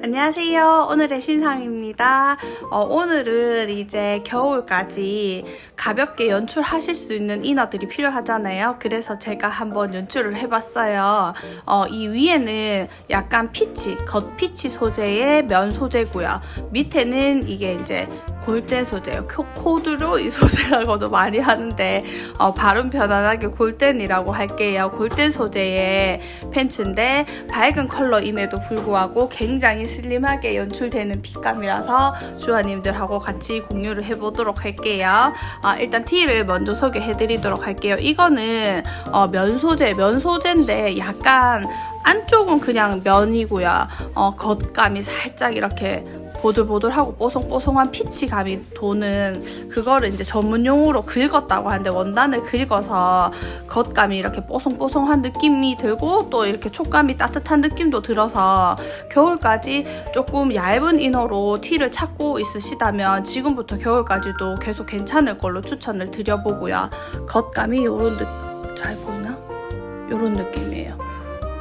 안녕하세요. 오늘의 신상입니다. 어, 오늘은 이제 겨울까지 가볍게 연출하실 수 있는 이너들이 필요하잖아요. 그래서 제가 한번 연출을 해봤어요. 어, 이 위에는 약간 피치, 겉피치 소재의 면 소재고요. 밑에는 이게 이제 골덴 소재예요. 코- 코드로 이 소재라고도 많이 하는데 어, 발음 편안하게 골덴이라고 할게요. 골덴 소재의 팬츠인데 밝은 컬러임에도 불구하고 굉장히 슬림하게 연출되는 핏감이라서 주아님들하고 같이 공유를 해보도록 할게요. 아, 일단 티를 먼저 소개해드리도록 할게요. 이거는 어, 면 소재, 면 소재인데 약간 안쪽은 그냥 면이고요. 어, 겉감이 살짝 이렇게 보들보들하고 뽀송뽀송한 피치감이 도는 그거를 이제 전문 용어로 긁었다고 하는데 원단을 긁어서 겉감이 이렇게 뽀송뽀송한 느낌이 들고 또 이렇게 촉감이 따뜻한 느낌도 들어서 겨울까지 조금 얇은 이너로 티를 찾고 있으시다면 지금부터 겨울까지도 계속 괜찮을 걸로 추천을 드려보고요. 겉감이 요런 느... 잘 보이나? 요런 느낌이에요.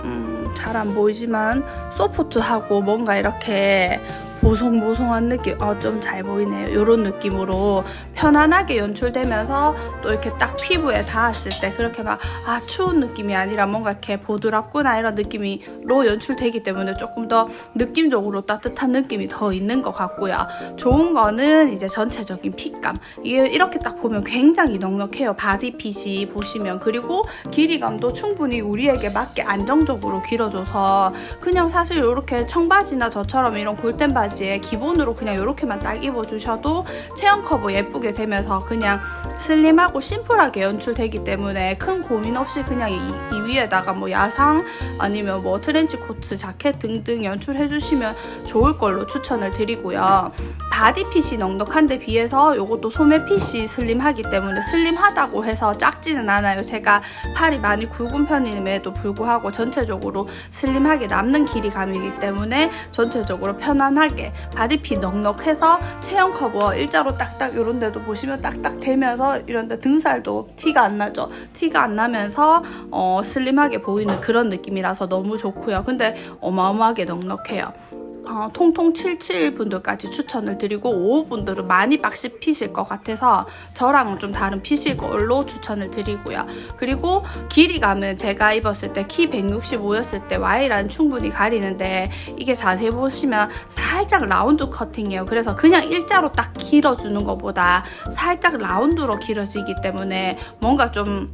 음, 잘 안 보이지만 소프트하고 뭔가 이렇게 보송보송한 느낌, 어, 좀 잘 보이네요. 이런 느낌으로 편안하게 연출되면서 또 이렇게 딱 피부에 닿았을 때 그렇게 막, 아, 추운 느낌이 아니라 뭔가 이렇게 보드랍구나 이런 느낌이로 연출되기 때문에 조금 더 느낌적으로 따뜻한 느낌이 더 있는 것 같고요. 좋은 거는 이제 전체적인 핏감. 이게 이렇게 딱 보면 굉장히 넉넉해요. 바디핏이 보시면. 그리고 길이감도 충분히 우리에게 맞게 안정적으로 길어져서 그냥 사실 이렇게 청바지나 저처럼 이런 골덴 바지 에 기본으로 그냥 이렇게만 딱 입어주셔도 체형 커버 예쁘게 되면서 그냥 슬림하고 심플하게 연출되기 때문에 큰 고민 없이 그냥 이, 이 위에다가 뭐 야상 아니면 뭐 트렌치 코트, 자켓 등등 연출해주시면 좋을 걸로 추천을 드리고요. 바디핏이 넉넉한데 비해서 이것도 소매핏이 슬림하기 때문에 슬림하다고 해서 작지는 않아요. 제가 팔이 많이 굵은 편임에도 불구하고 전체적으로 슬림하게 남는 길이감이기 때문에 전체적으로 편안하게 바디핏 넉넉해서 체형 커버 일자로 딱딱 이런 데도 보시면 딱딱 되면서 이런 데 등살도 티가 안 나죠. 티가 안 나면서 어, 슬림하게 보이는 그런 느낌이라서 너무 좋고요. 근데 어마어마하게 넉넉해요. 어, 통통 77 분들까지 추천을 드리고 5 분들은 많이 박시 핏일 것 같아서 저랑은 좀 다른 핏일 걸로 추천을 드리고요. 그리고 길이감은 제가 입었을 때 키 165였을 때 Y라는 충분히 가리는데 이게 자세히 보시면 살짝 라운드 커팅이에요. 그래서 그냥 일자로 딱 길어주는 것보다 살짝 라운드로 길어지기 때문에 뭔가 좀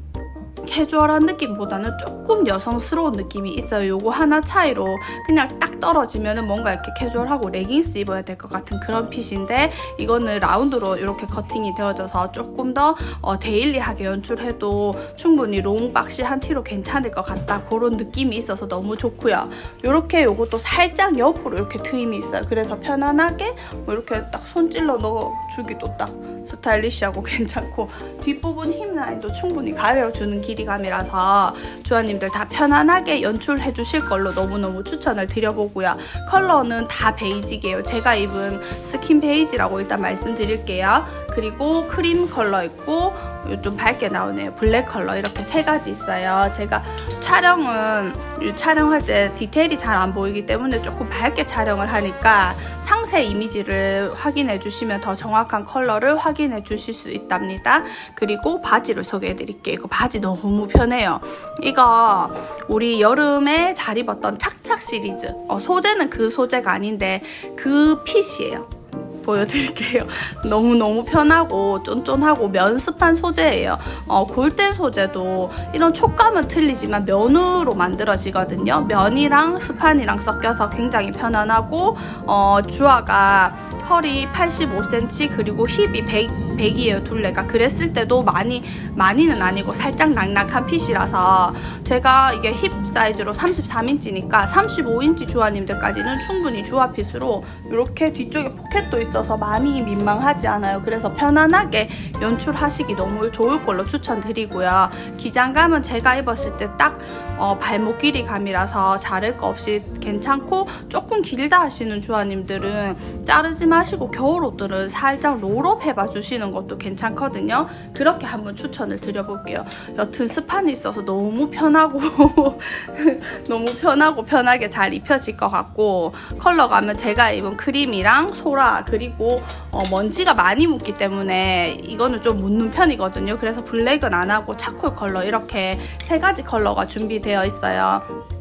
캐주얼한 느낌보다는 조금 여성스러운 느낌이 있어요. 요거 하나 차이로 그냥 딱 떨어지면은 뭔가 이렇게 캐주얼하고 레깅스 입어야 될 것 같은 그런 핏인데 이거는 라운드로 이렇게 커팅이 되어져서 조금 더 어, 데일리하게 연출해도 충분히 롱박시 한 티로 괜찮을 것 같다 그런 느낌이 있어서 너무 좋고요. 이렇게 요것도 살짝 옆으로 이렇게 트임이 있어요. 그래서 편안하게 뭐 이렇게 딱 손질러 넣어주기도 딱 스타일리시하고 괜찮고 뒷부분 힙 라인도 충분히 가려주는 길이감이라서 주아님들 다 편안하게 연출해 주실 걸로 너무너무 추천을 드려보고요. 컬러는 다 베이직이에요. 제가 입은 스킨 베이지라고 일단 말씀드릴게요. 그리고 크림 컬러 있고 좀 밝게 나오네요. 블랙 컬러 이렇게 세 가지 있어요. 제가 촬영은 이 촬영할 때 디테일이 잘 안 보이기 때문에 조금 밝게 촬영을 하니까 상세 이미지를 확인해 주시면 더 정확한 컬러를 확인해 주실 수 있답니다. 그리고 바지를 소개해 드릴게요. 이거 바지 너무 편해요. 이거 우리 여름에 잘 입었던 착착 시리즈. 어, 소재는 그 소재가 아닌데 그 핏이에요. 보여드릴게요. 너무너무 편하고 쫀쫀하고 면습한 소재예요. 어, 골덴 소재도 이런 촉감은 틀리지만 면으로 만들어지거든요. 면이랑 스판이랑 섞여서 굉장히 편안하고 어, 주아가 허리 85cm 그리고 힙이 100, 100이에요 둘레가. 그랬을 때도 많이 많이는 아니고 살짝 낙낙한 핏이라서 제가 이게 힙 사이즈로 33인치니까 35인치 주아님들까지는 충분히 주아 핏으로 이렇게 뒤쪽에 포켓도 있어서 많이 민망하지 않아요. 그래서 편안하게 연출하시기 너무 좋을 걸로 추천드리고요. 기장감은 제가 입었을 때딱 어, 발목 길이 감이라서 자를 거 없이 괜찮고 조금 길다 하시는 주아님들은 자르지 심 하시고 겨울 옷들은 살짝 롤업 해봐 주시는 것도 괜찮거든요. 그렇게 한번 추천을 드려볼게요. 여튼 스판이 있어서 너무 편하고 너무 편하고 편하게 잘 입혀질 것 같고 컬러가 하면 제가 입은 크림이랑 소라 그리고 어, 먼지가 많이 묻기 때문에 이거는 좀 묻는 편이거든요. 그래서 블랙은 안 하고 차콜 컬러 이렇게 세 가지 컬러가 준비되어 있어요.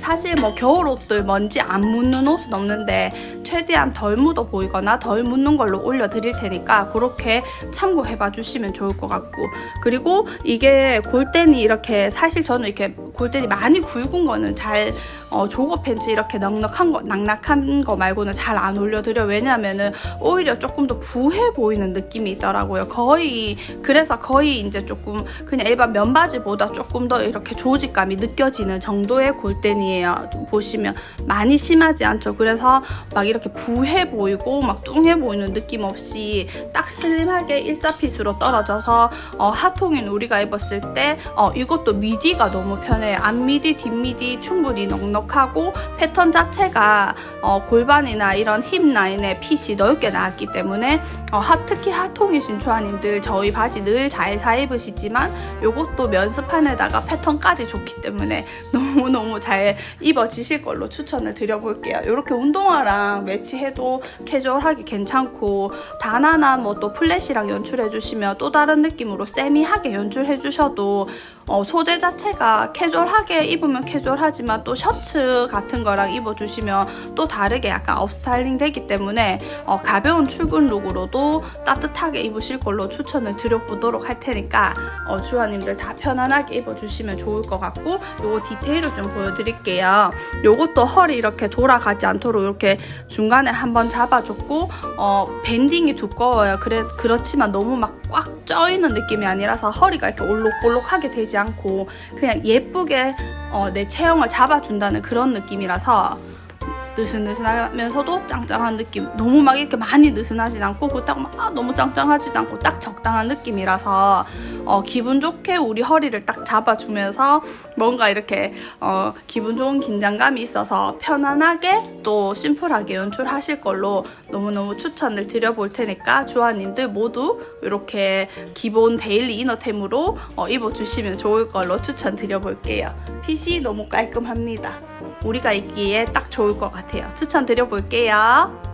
사실 뭐 겨울 옷들 먼지 안 묻는 옷은 없는데 최대한 덜 묻어 보이거나 덜 묻는 걸로 올려 드릴 테니까 그렇게 참고해 봐 주시면 좋을 것 같고. 그리고 이게 골덴이 이렇게 사실 저는 이렇게 골덴이 많이 굵은 거는 잘 어, 조거 팬츠 이렇게 넉넉한 거 낙낙한 거 말고는 잘 안 올려드려. 왜냐면은 오히려 조금 더 부해 보이는 느낌이 있더라고요. 거의 그래서 거의 이제 조금 그냥 일반 면바지보다 조금 더 이렇게 조직감이 느껴지는 정도의 골덴이에요. 보시면 많이 심하지 않죠. 그래서 막 이렇게 부해 보이고 막 뚱해 보이는 느낌 없이 딱 슬림하게 일자핏으로 떨어져서 어, 하통인 우리가 입었을 때 어, 이것도 미디가 너무 편해요 앞미디 뒷미디 충분히 넉넉하고 패턴 자체가 어, 골반이나 이런 힙 라인에 핏이 넓게 나왔기 때문에 어, 하, 특히 하통이신 주아님들 저희 바지 늘 잘 사 입으시지만 이것도 면스판에다가 패턴까지 좋기 때문에 너무너무 잘 입어지실 걸로 추천을 드려볼게요. 이렇게 운동화랑 매치해도 캐주얼하게 괜찮고 다나나 뭐 또 플랫이랑 연출해주시면 또 다른 느낌으로 세미하게 연출해주셔도 어, 소재 자체가 캐주얼 하게 입으면 캐주얼하지만 또 셔츠 같은 거랑 입어주시면 또 다르게 약간 업스타일링 되기 때문에 어, 가벼운 출근 룩으로도 따뜻하게 입으실 걸로 추천을 드려보도록 할 테니까 어, 주아님들 다 편안하게 입어주시면 좋을 것 같고 요거 디테일을 좀 보여드릴게요. 요것도 허리 이렇게 돌아가지 않도록 이렇게 중간에 한번 잡아줬고 어, 밴딩이 두꺼워요. 그래 그렇지만 너무 막 꽉 쪄있는 느낌이 아니라서 허리가 이렇게 올록볼록하게 되지 않고 그냥 예 쁘게 어, 내 체형을 잡아준다는 그런 느낌이라서 느슨느슨하면서도 짱짱한 느낌. 너무 막 이렇게 많이 느슨하진 않고 그렇다고 막 아, 너무 짱짱하지도 않고 딱 적당한 느낌이라서 어, 기분 좋게 우리 허리를 딱 잡아주면서 뭔가 이렇게 어, 기분 좋은 긴장감이 있어서 편안하게 또 심플하게 연출하실 걸로 너무너무 추천을 드려볼 테니까 주아님들 모두 이렇게 기본 데일리 이너템으로 어, 입어주시면 좋을 걸로 추천드려볼게요. 핏이 너무 깔끔합니다. 우리가 입기에 딱 좋을 것 같아요. 추천드려 볼게요.